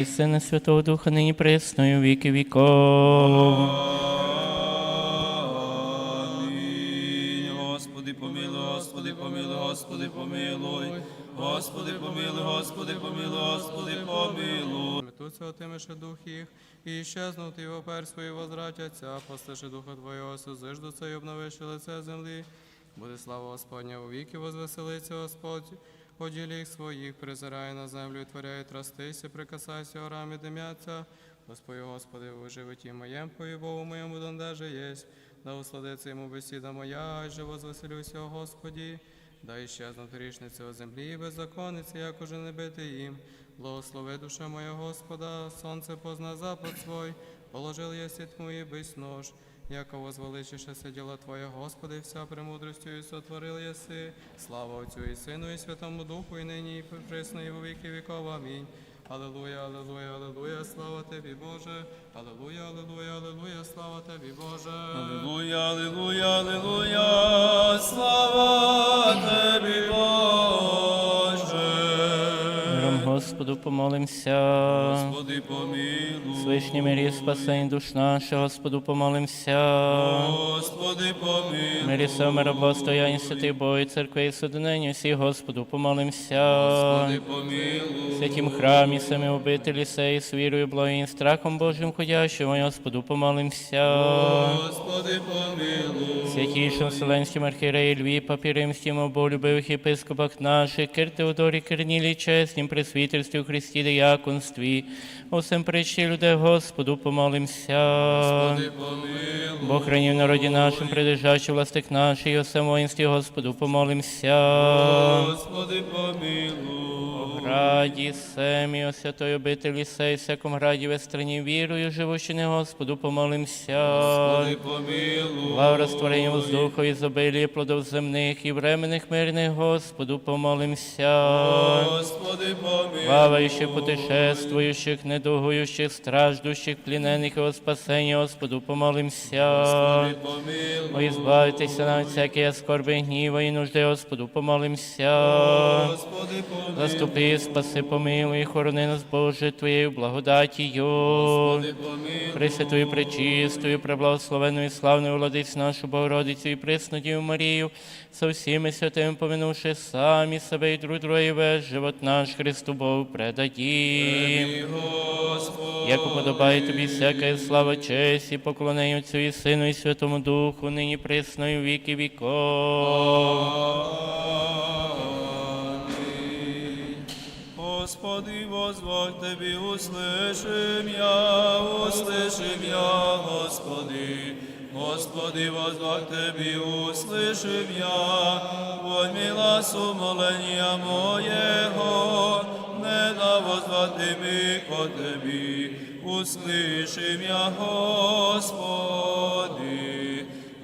І Сина Святого Духа, нині пресною віки віков. Господи, помилуй, Господи, помилуй, Господи, помилуй. Господи, помилуй, Господи, помилуй, Господи, помилуй. Метуться отимеше дух їх, і щезнуть і опер свої возвратяться, послиши духа Твого, сузиждуться і обновиши лице землі. Буде слава Господня у віки, возвеселиться Господь. У своїх призирає на землю, і творяє трастися, прикасайся горами димяться. Господи, Господи, у животі моєм, Богу моєму дондеже єсть. Да усладиться йому бесіда моя, і же возвеселюся, о Господі. Дай щезнуть річниці о землі і беззаконниці, як уже не бити їм. Благослови душа моя Господа, сонце позна запад свой, положил єси тьму і бись нож. Яко возвеличишеся діла Твоя, Господи, вся премудростю і сотворил єси. Слава Отцю і Сину, і Святому Духу, і нині, і присно, і во віки віков. Амінь. Аллилуйя, аллилуйя, аллилуйя, слава Тобі, Боже. Аллилуйя, аллилуйя, аллилуйя, слава Тобі, Боже. Аллилуйя, аллилуйя, аллилуйя, слава Тобі, Боже. Господу помолимся. Господи, помилуй. Свишній мирі спасень душ наша, Господу помолимся. Господи, помилуй. Мирі все миробостояння святий Бой, церкви і судинені всі, Господу помолимся. Господи, помилуй. Святім храмі, самі обителі сей, з вірою, благою і страхом Божим ходящого, Господу помолимся. Господи, помилуй. Святійшим Вселенським архієреї Льві, папі римським, оболюбивих єпископах наших, Кир Теодорі, Кирнілі, чеснім пресвітерстві у Христі дияконстві, усім причі людей Господу помолимся. Господи, помилуй. Бог хранів народі нашим, придержачий властик наший, і усім воїнстві Господу помолимся. Господи, помилуй. Раді семі, о святої обителі сей, всяком граді в страні вірою, живущини Господу помолимся. Господи, помилуй. Слава створення воздуху і зобилі плодов земних і временних мирних Господу помолимся. Господи, помилуй. Слава іще путешествуючих, недугуючих, страждущих, плінених і о спасенні Господу помолимся. Ой, збавитися нам від всякої скорби, гніва і нужди, Господу помолимся. Заступи, спаси, помилуй, хорони нас, Боже, Твоєю благодатію. Господи, помилуй. Пресвятою, пречистою, преблагословенною, славною владицю нашу Богородицю і приснодію Марію, со всіми святими поминувши самі себе і друг друга, і весь живот наш Христу Богу Господи, Як уподобає тобі всяка слава, честь і поклонення Отцю і Сину і Святому Духу, нині присною віки віков. Амінь. Господи, возвах Тебе, услышим я, услышим я, Господи. Господи, возвах Тебе, услышим я, вонь мила сумолення моєго, не да возвати ми ко Тебі, услышим я, Господи.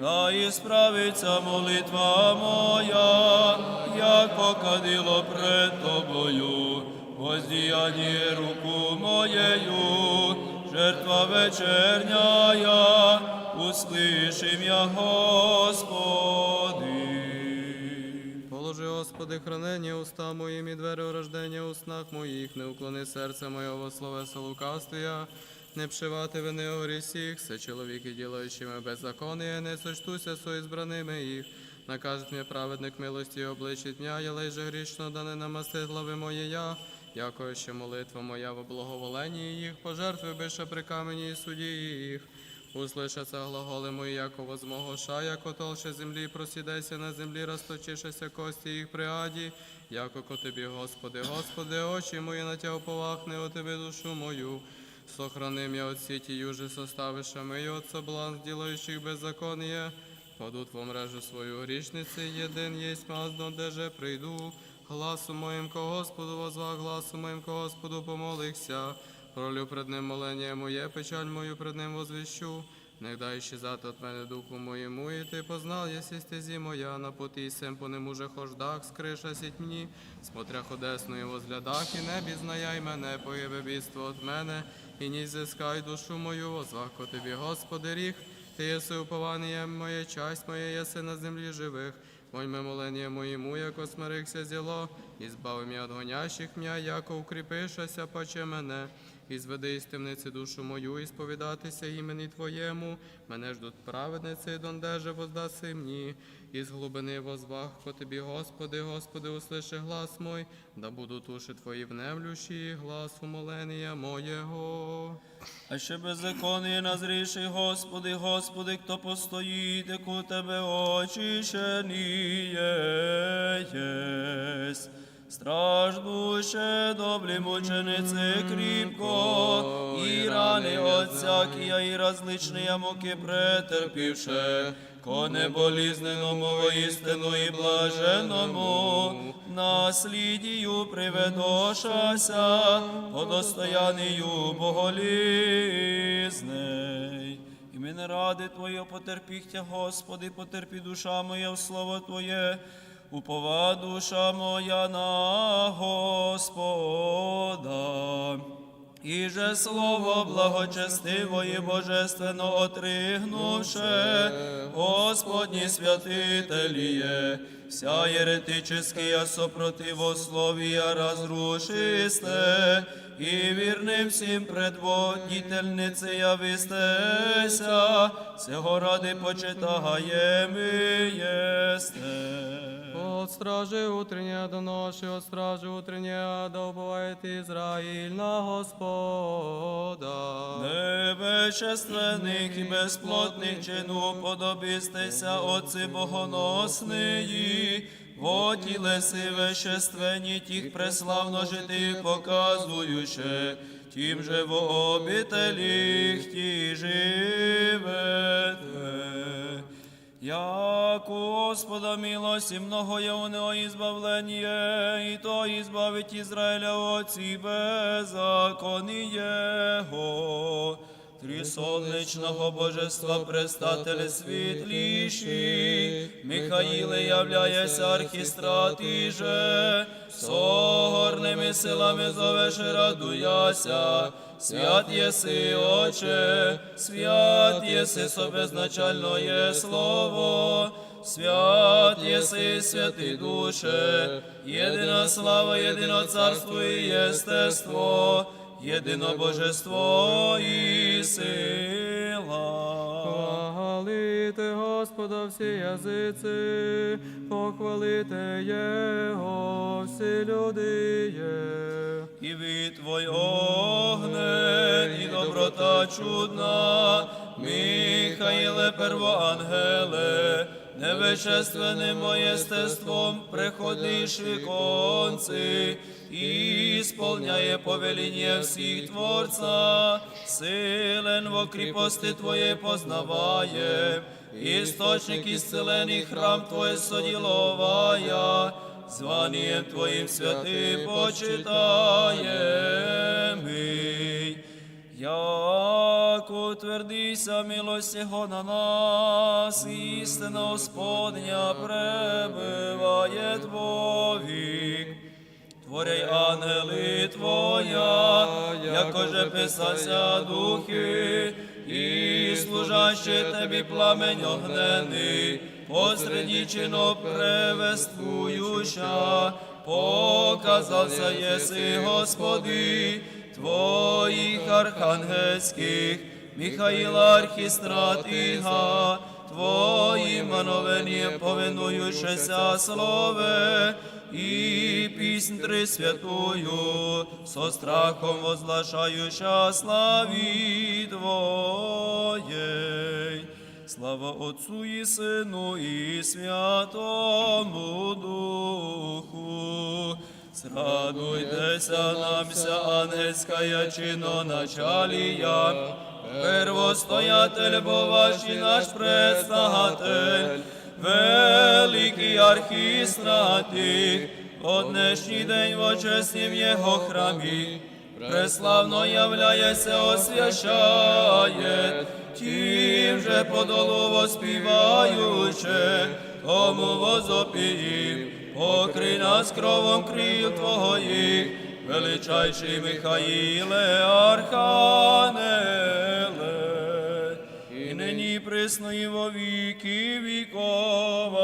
Да ісправиться молитва моя, як покадило пред Тобою, воздіяння руку моєю, жертва вечерняя, услышим я, Господи. Положи, Господи, хранення уста моїм і двері рождення у снах моїх, не уклони серце моє во словеса лукавствія, не пшивати вини о грісіх, все чоловіки, ділаючими беззаконня, не сочтуся со ізбраними їх. Накажет мені праведник милості обличить м'я, я лежа грішно, да не намасти глави моєя, якою ще молитва моя в благоволенні їх, пожертви бише при камені і суді їх. Услышаться глаголи мої, яко возмого ша, яко толще землі, просідайся на землі, розточишеся кості їх при аді, яко ко тобі, Господи, Господи, очі мої на тя уповахне, о тебе душу мою. Сохраним я от сіті южи составиша мої, от соблазн, ділаючих беззаконія. Падуть в мрежу свою грішниці, єдин єсть маздо, де же прийду. Гласу моїм ко Господу возвах, гласу моїм ко Господу помолихся. Пролю пред ним молення моє, печаль мою пред ним возвіщу. Не дай щезати от мене духу моєму, і ти познал, єсі стезі моя, на поті сем по нему же хождах, скриша сіть мені, смотря ходесною возглядах, і небі знаяй мене, поєбе бідство от мене, і ні зискай душу мою, возвах ко тобі, Господи, ріг, ти єси уповання моє, часть моя єси на землі живих. Воньме молення моєму, яко смирихся зіло, і збави м'я от гонящих м'я, яко укріпишася, паче мене, і зведи із темниці душу мою, і сповідатися імені Твоєму. Мене ждуть праведниці, дондеже воздаси мені, із глибини возвах по Тобі, Господи, Господи, услиши глас мой, да будуть уші Твої внемлющі, глас умолення моєго. А ще беззаконний назріший, Господи, Господи, хто постоїть, як у Тебе очищеніє єсть. Страждуще, доблі мучениці кріпко, і рани от всякія, і различні муки претерпівше, коне болізненому воістину і блаженному, наслідію приведошася, по достоянію боголізней. І ми не ради Твоє потерпіхтя, Господи, потерпі душа моя в слово Твоє, упова душа моя на Господа. І же слово благочестиво і божественно отригнувше, Господні святителіє, вся еретическая сопротивословия разрушисте, і вірним всім предводительниці явистеся, цього ради почитаємо єсте. От стражи утренняя до ночи, от стражи утренняя, да убывает Израиль на Господа. Невещественних і безплотних чину подобістеся, Отці богоносної, во тілеси веществені тих преславно жити показуючи, тим же в обителі ті живете. Як у Господа милості много є у нього ізбавлення, і то ізбавить Ізраїля оці беззаконі Його. Три сонячного божества предстатель світліші, Михаїле являється архістрат і же, согорними силами зовеш радуяся, свят єси, Отче, свят єси собезначально слово, свят єси, святий душе, єдина слава, єдино царство і єстество, єдино божество і сила. Хвалите Господа всі язиці, похвалите Його всі люди є. І від Твой огнен, і доброта чудна, Михаїле первоангеле, невещественним єстеством приходиш віконці, і сповняє повеління всіх Творця, силен в окріпости Твоєї познаває, істочник ісцелений храм Твоє соділовая, званієм Твоїм святим почитаєм. Як утвердися милость Його на нас, істина Господня пребиває Твовік. Творяй ангели Твоя, якоже писася духи, і служащі Тебі пламень огнений, посреднічино превествуюча, показався єси, Господи, Твоїх архангельських, Михаїла архістрат Іга, Твоїм мановенням повинуючися слове, і піснь три святую, со страхом возглашаюча славі Твоєй. Слава Отцу і Сину і Святому Духу. Зрадуйтеся нам вся ангельська чиноначалія, первостоятель бо і наш предстагатель, великий архістратик, однешній день в очеснім Його храмі, преславно являється, освящає, тим же подолу воспіваючи, тому возопіїм, покрий нас кровом крил Твоїх, величайший Михаїле, Архангеле, і і і во віки віков.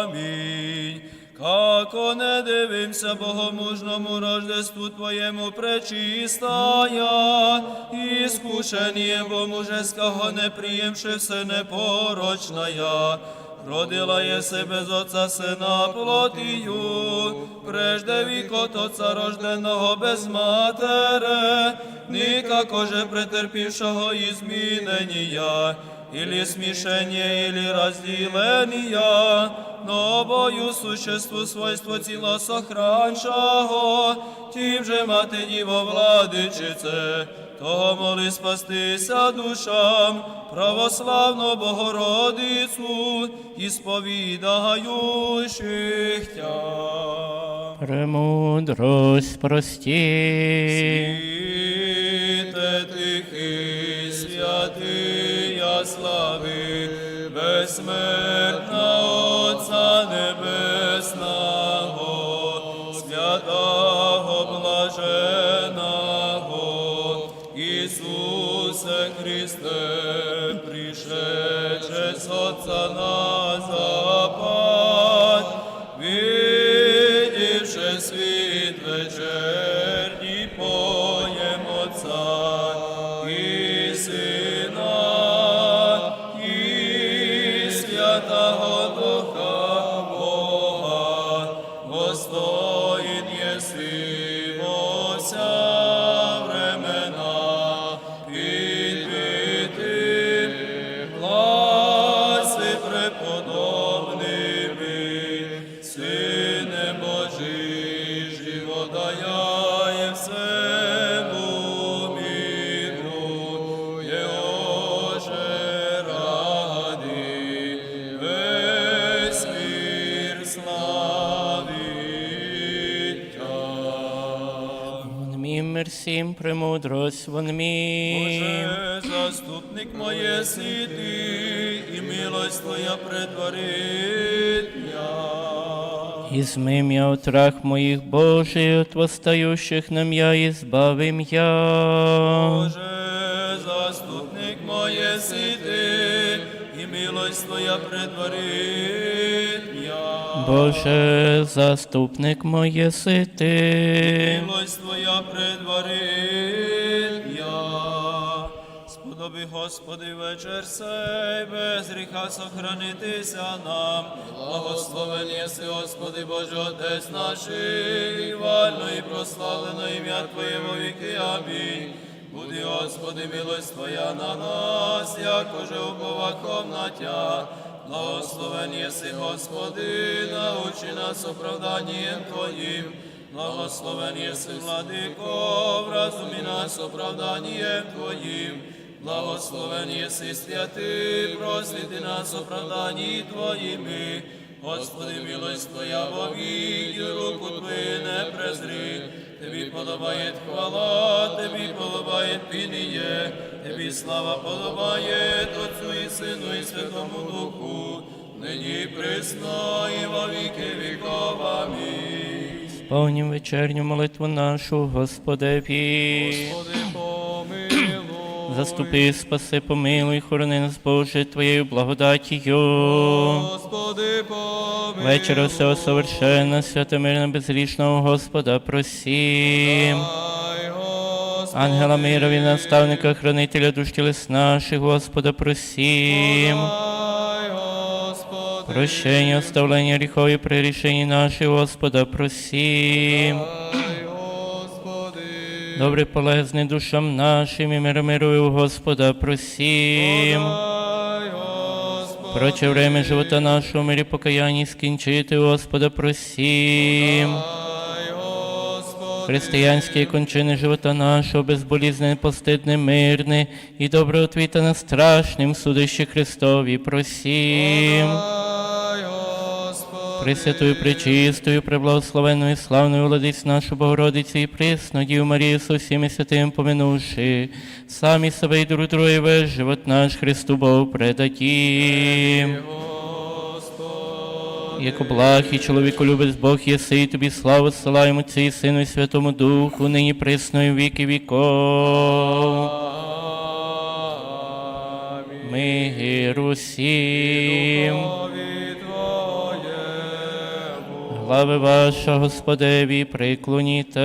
Амінь. Како не Дивимся богомужному рождеству Твоєму пречистая, іскушення бо мужеского не приємши все непорочная. Родила є себе з Отца Сина плотію, прежде вік от Отца рожденого без матере, никако претерпівшого изменения, или смешения, или разделения, но бою существу свойство тіла сохраншого, тим же мати діво владичице, того моли спастися душам, православну Богородицю, і сповідаючих тя. Премудрость прости. Безсмертна Отця Небесного, святого блаженого, Ісусе Христе, пришедше з Отца на премудрость, вон мім. Боже, заступник моє світи, і милость Твоя предварить я. Измым я от рах моих Божий, от восстающих нам я избавим я. Боже, заступник моє світи, і милость Твоя предварить я. Боже, заступник моє сити. Милость Твоя предварить Господи, вечір сей, без гріха сохранитися нам. Благословен єси, Господи, Боже, Отець наший, вально і прославлено ім'я Твоє во віки. Амінь. Буди, Господи, милость Твоя на нас, як уже уповахом на Тя. Благословен єси, Господи, научи нас оправданням Твоїм. Благословен єси, владико, вразумі нас оправданням Твоїм. Благословен єси, святий, просліди нас оправданні Твоїми. Господи, милость Твоя вовік, руку Твою не презри. Тобі подобає хвала, Тобі подобає пініє, Тобі слава подобає Отцю і Сину і Святому Духу, нині присно і во віки віков. Амінь. Сповнім вечерню молитву нашу. Господи, помилуй. Заступи, спаси, помилуй, хорони нас, Боже, Твоєю благодатію. Господи, помилуй. Вечора всього совершенна, свята мирна, безгрішного Господа, просім. Ангела мирові, наставника, хранителя душ тілес наших, Господа, просім. Прощення, оставлення гріхові при рішенні наші, Господа, просім. Дай. Добре полезний душам нашим і мир мирую, Господа, просім. Проче время живота нашого, мирі покаянні скінчити, Господа, просім. Християнські кончини живота нашого, безболізне, постидне, мирне і добре отвіта на страшним судищі Христові, просім. Пресвятою, пречистою, преблагословенною, славною владиць нашу Богородицю і пресну Діву Марію со всіми святим поминувши, самі себе і друг друге весь живот наш Христу Богу предатім. Господи. Як благ і чоловіку любець Бог єси, і тобі славу ссилаємо Отцю і Сину і Святому Духу, нині присно і в віки віков. Амінь. Миру Духові ваша, Господеві, приклоніте.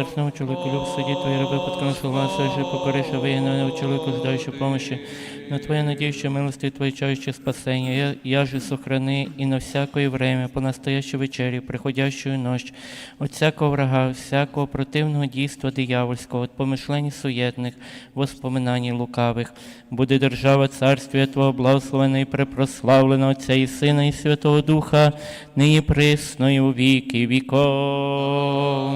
Бо чоловіку люб судді Твої раби, подконуш власа, що покориша вигнане чоловіку, ждаючи помощі. На Твоє надіюще милості Твої чаюче спасення, я, я же сохрани і на всякое время, по настоящу вечері, приходящую ночь, от всякого врага, всякого противного дійства диявольського, от помишлень суєтних, воспоминаний лукавих. Буде держава царствія Твого благословена і препрославлена Отця і Сина, і Святого Духа, нині присно і у віки віков.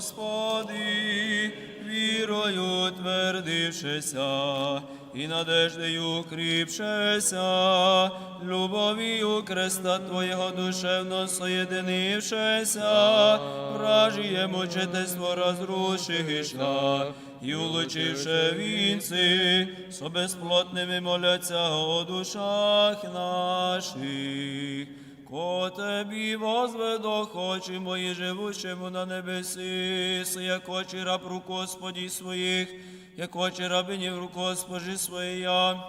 Господи, вірою твердившися, і надеждою укріпшися, любов'ю креста Твоєго душевно соєдинившися, вражіє мучительство розрушиша, і улучивши вінці, со безплотними моляться о душах наших. Ко Тебі возведо очі мої живущему на небесі, си, як очі раб рук Господі своїх, як очі рабині в рук Госпожі своя.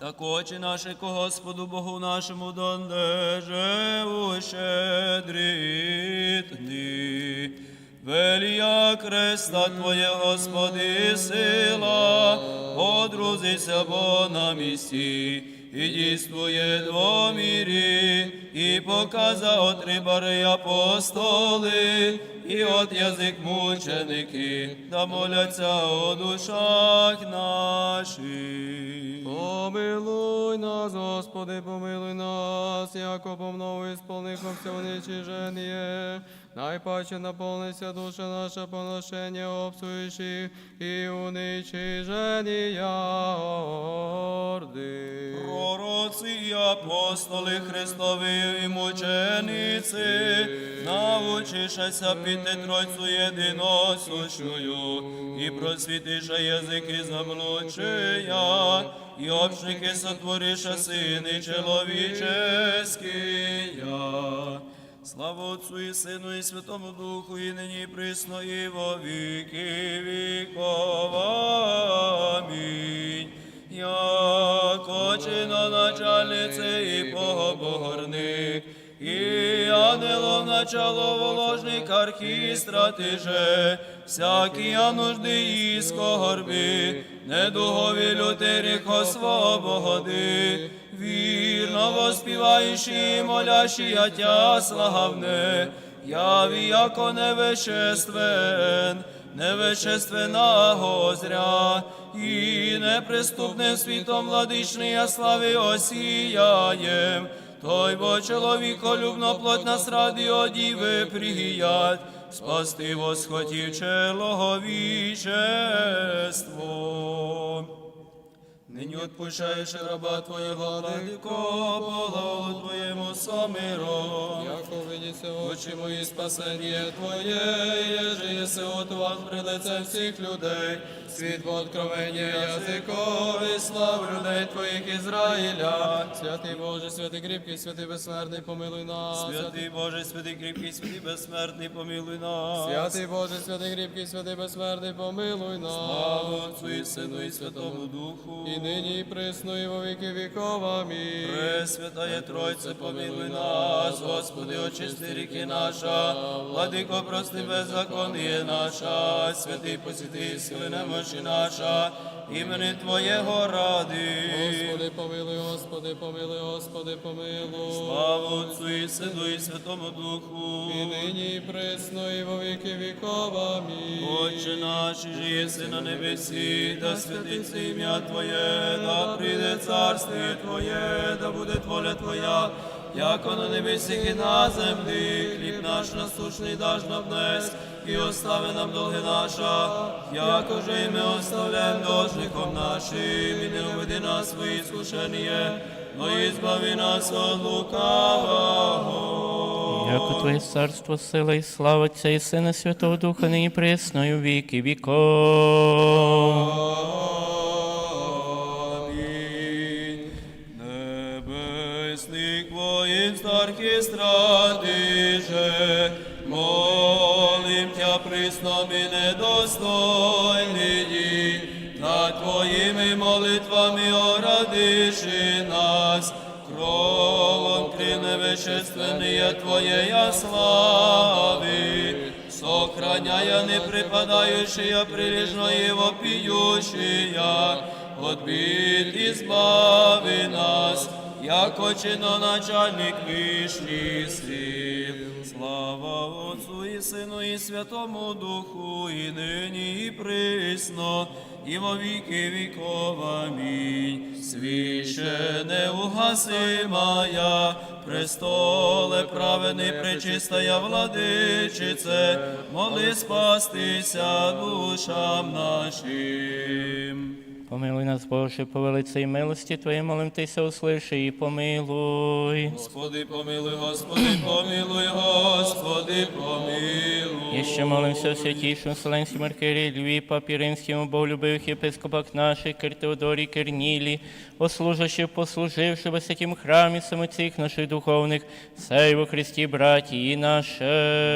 Так очі наші ко Господу Богу нашому щедрі дні. Велія креста Твоє, Господи, сила, одрузися бо на місці, і дійствує двомірі, і показа от рибари апостоли, і от язик мученики, да моляться о душах наших. Помилуй нас, Господи, помилуй нас, яко помнову ісполнихом все уничиження. Найпаче наповниться душа наша поношення обсуючих і уничиження орди. Пророці і апостоли Христові і мучениці, научишася піти Тройцю єдиносущую, і просвітиша язики заблудшия, і общники сотвориша сини чоловіческія. Слава Отцу і Сину, і Святому Духу, і нині і присно, і во віки віков. Амінь. Як очино начальнице і погоборник, і ангелов начало воложник архістра же, всякі нужди і скорби, недугові лютерих освободи, вірно воспіваючи, молящі, я тя славне, яві, яко невеществен, невещественного зря, і неприступним світом владичний я слави осіяєм, той бо чоловіколюбно плоть нас ради одіви пригіять, спасти восхотів человічество. Нині отпущаєш раба Твоєго, владико, полаву Твоєму самиром. Яко очі мої спасення Твоє, єже єси от вас пред лицем всіх людей, світ откровення язикові, слав людей Твоїх Ізраїля. Святий Боже, святий кріпкий, святий безсмертний, помилуй нас. Святий Боже, святий кріпкий, святий безсмертний, помилуй нас. Святий Боже, святий кріпкий, святий безсмертний, помилуй нас. Слава Отцу і Сину і Святому Духу. І нині і присно, і во віки віков. Амінь. Пресвятає Тройце, помилуй нас, Господи, очисти ріки наша, владико, прости беззаконніє наша, святий посіти сили немощі наша, імени Твоєго ради. Господи, помилуй, Господи, помилуй, Господи, помилуй. Слава Отцу і Сину і Святому Духу. І нині і присно, і во віки віков. Амінь. Отче наш, єси на небесі, да святиться ім'я Твоє, да прийде царствіє Твоє, да буде воля Твоя, яко на небесі і на землі, хліб наш насущний даж нам днес, і остави нам долги наша, яко же і ми оставляємо должником нашим, і не уведи нас в свої скушення, но і збави нас от лукавого. Яко Твоє царство, сила і слава Отця і Сина Святого Духа, нині присно і віки віков. Небесних воїн стархі стратиже, ми недостойні, над Твоїми молитвами орадиши нас, кровом криневещественные Твоєя слави, сохраняя не припадающая прилежно и вопиющая, от бід избави нас, яко чиноначальник вишніх сил. Слава Отцу і Сину, і Святому Духу, і нині, і присно, і во віки віков. Амінь. Свіше неугасимая, престоле праведний, пречистая владичице, моли спастися душам нашим. Помилуй нас, Боже, по велицей милості Твоїй, молим Тися, услиши і помилуй. Господи, помилуй, Господи, помилуй, Господи, помилуй. І ще молимося святійшому Вселенському архиерії Льві, папі римському, боголюбивих єпископах наших, Киртеодорі, Кернілі, послужащих, послуживши в святім храмі самоцих наших духовних, сей во Христі, браті і нашій.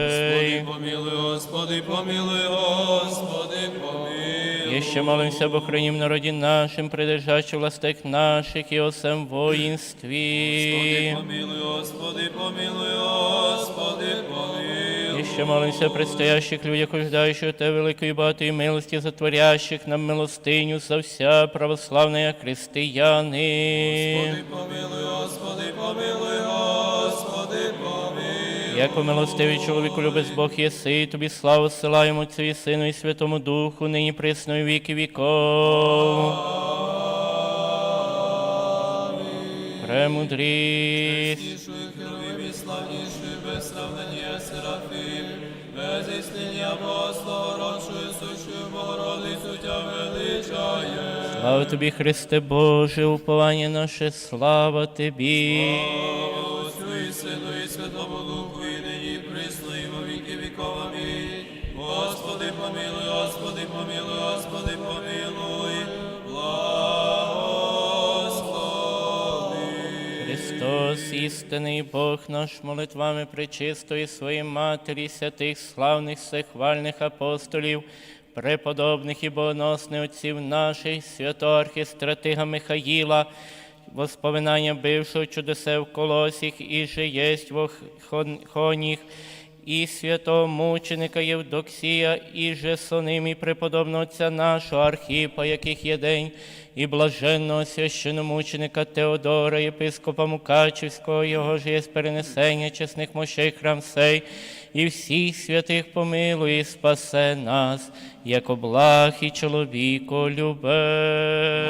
Господи, помилуй, Господи, помилуй, Господи, помилуй. І ще молимося об охрані в народі нашим, придержачи властек наших і осем Господи, воїнстві. помилуй, Господи, помилуй, Господи, помилуй. І ще молимося предстоящих людях, ожидаючих Те великої багатої милості, затворящих нам милостиню за вся православна християни. Господи, помилуй, Господи, помилуй, Господи. Яко милостивий чоловіку любець Бог єси, тобі славу силаємо Отцю і Сину і Святому Духу, нині присно і віки віков. Премудрість. І славнішою, без сравнення Серафим, без істиння апостола, родшою сущою Богородицю тя величає. Слава тобі, Христе Боже, уповання наше, слава тобі. Істинний Бог наш, молитвами пречистої своєї Матері, святих славних всехвальних апостолів, преподобних і богоносних отців наших, святого архістратига Михаїла, воспоминання бившого чудесе в колосіх і же єсть в хон- хоніх, і святого мученика Євдоксія, і же соним і преподобного отця нашого Архіпа, яких є день, і блаженного священомученика Теодора, єпископа Мукачівського, його ж є перенесення чесних мощей храм сей, і всіх святих помилуй і спасе нас, як облах і чоловіко любе.